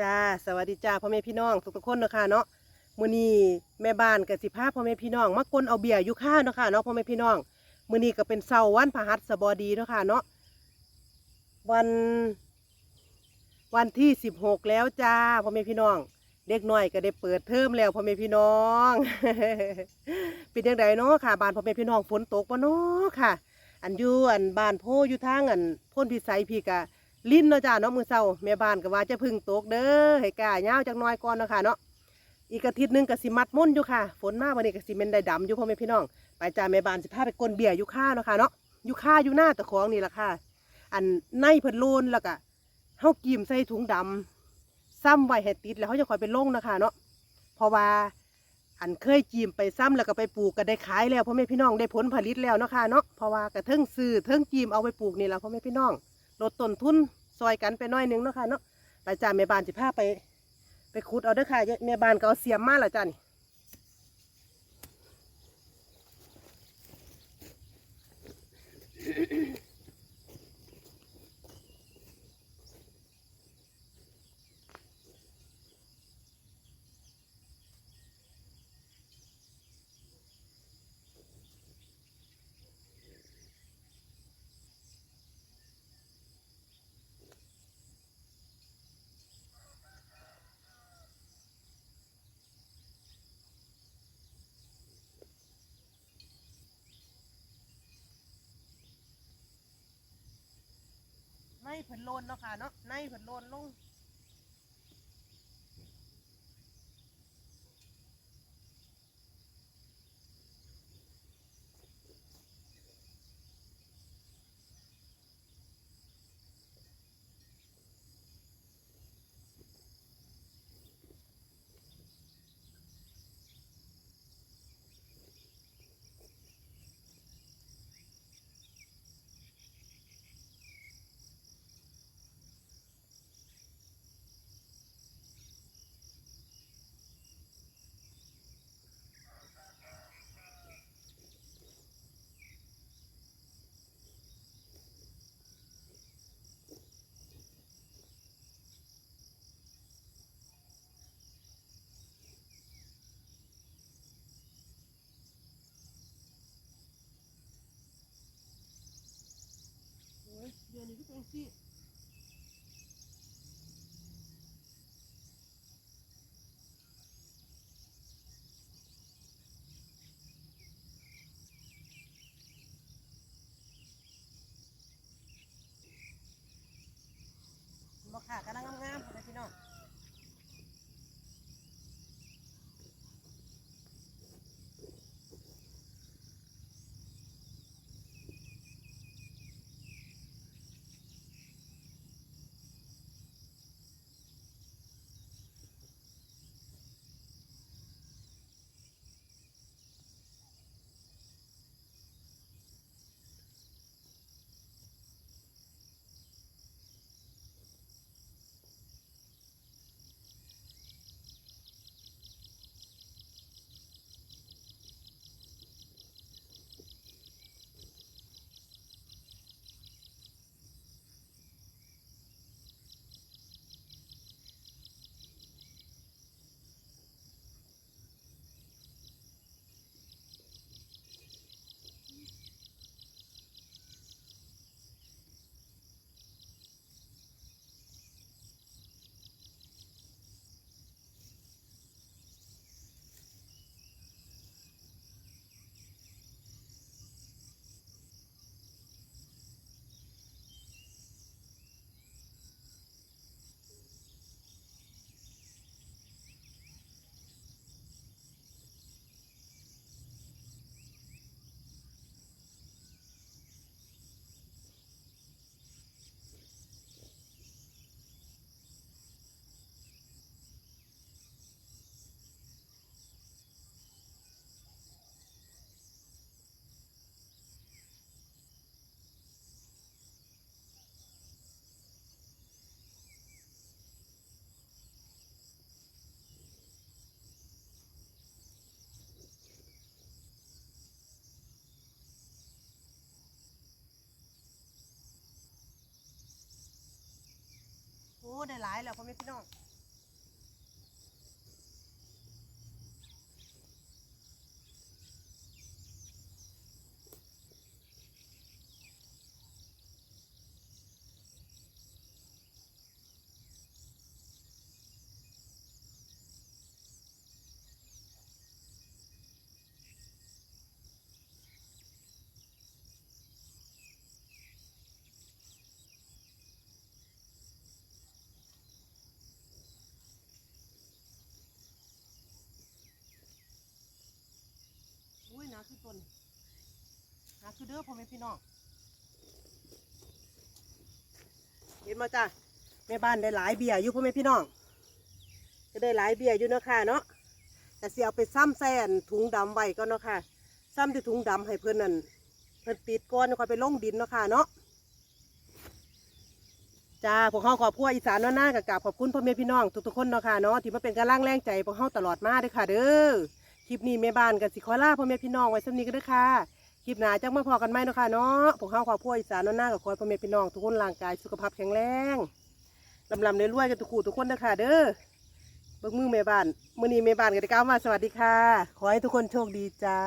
จ้าสวัสดีจ้าพ่อแม่พี่น้องทุกๆคนนะคะเนาะมื้อนี้แม่บ้านกับสิพาพ่อแม่พี่น้องมากลเอาเบียร์อยู่ข้าวเนาะค่ะเนาะพ่อแม่พี่น้องมื้อนี้ก็เป็นเสาร์วันพฤหัสบดีเนาะค่ะเนาะวัน วันที่สิบหกแล้วจ้าพ่อแม่พี่น้อง เด็กน้อยก็ได้เปิดเทอมแล้วพ่อแม่พี่น้องเป็นยังไงเนาะค่ะบ้านพ่อแม่พี่น้องฝนตกปะเนาะค่ะ อันยู่อันบ้านโพอยู่ทางอันพ้นพิสัยพี่กะ ลิ้นเนาะจ้าเนาะมือเศร้าแม่บ้านก็ว่าจะพึ่งตกเด้อให้กล้าย่าจักน้อยก่อนเนาะค่ะเนาะอีกอาทิตย์หนึงก็สิมัดมุ่นอยู่ค่ะ ฝนมากวันนี้ก็สิเม็นได้ดำอยู่พ่อแม่พี่น้อง ไปจ้าแม่บ้านสิพาไปกลนเบียร์อยู่ข้าเนาะค่ะเนาะอยู่ข้าอยู่หน้าตะของนี่แหละค่ะ อันในเพิ่นโลนแล้วก็เฮากีมใส่ถุงดำซ้ำไว้ให้ติดแล้วเขาจะคอยไปลงนะคะเนาะเพราะว่าอันเคยจีมไปซ้ำแล้วก็ไปปลูกก็ได้ขายแล้วพ่อแม่พี่น้องได้ผลผลิตแล้วเนาะค่ะเนาะเพราะว่ากระเทิงซื้อเทิงจีมเอาไปปลูกนี่แหละพ่อแม่พี่น้อง ลดต้นทุนซอยกันไปน้อยนึงเนาะค่ะเนาะไปจ้าแม่บ้านสิพาไป ไปขุดเอาเด้อค่ะแม่บ้านก็เอาเสียมมาและจ้านี่ เพิ่นโลนเนาะค่ะเนาะในเพิ่นโลนลง โอ้ย เดือนนี้ก็เป็นสิบอกค่ะกำลังงามๆพ่อแม่พี่น้อง ได้หลายแล้วพ่อแม่พี่น้อง คือต้นหาคือเด้อพ่อแม่พี่น้องเห็นมาจ้ะแม่บ้านได้หลายเบียร์อยู่พ่อแม่พี่น้องก็ได้หลายเบียร์อยู่เนาะค่ะเนาะแต่เสียเอาไปซ้ำแซนถุงดำไว้ก็เนาะค่ะซ้ำที่ถุงดำให้เพื่อนนั่นเพื่อนปิดก้อนค่อยไปลงดินเนาะค่ะเนาะจ้าพวกเขาขอบครัวอีสานเนาหน้ากับกาบขอบคุณพ่อแม่พี่น้องทุกๆคนเนาะค่ะเนาะที่มาเป็นกำลังแรงใจพวกเขาตลอดมาเด้อค่ะ เด้อ คลิปนี้แม่บ้านกับสิขอลาพ่อแม่พี่น้องไว้สักนี้ก็ได้ค่ะ คลิปหน้าจังมาพอกันไหมเนาะค่ะเนาะพวกเขาขวาพวอีสานเนาหน้ากับคอยพ่อแม่พี่น้องทุกคนร่างกายสุขภาพแข็งแรงลำลำรวยๆกันทุกคู่ทุกคนเด้อค่ะเด้อเบิกมือแม่บ้านมือนี้แม่บ้านกันได้กล้าวมาสวัสดีค่ะ ขอให้ทุกคนโชคดีจ้า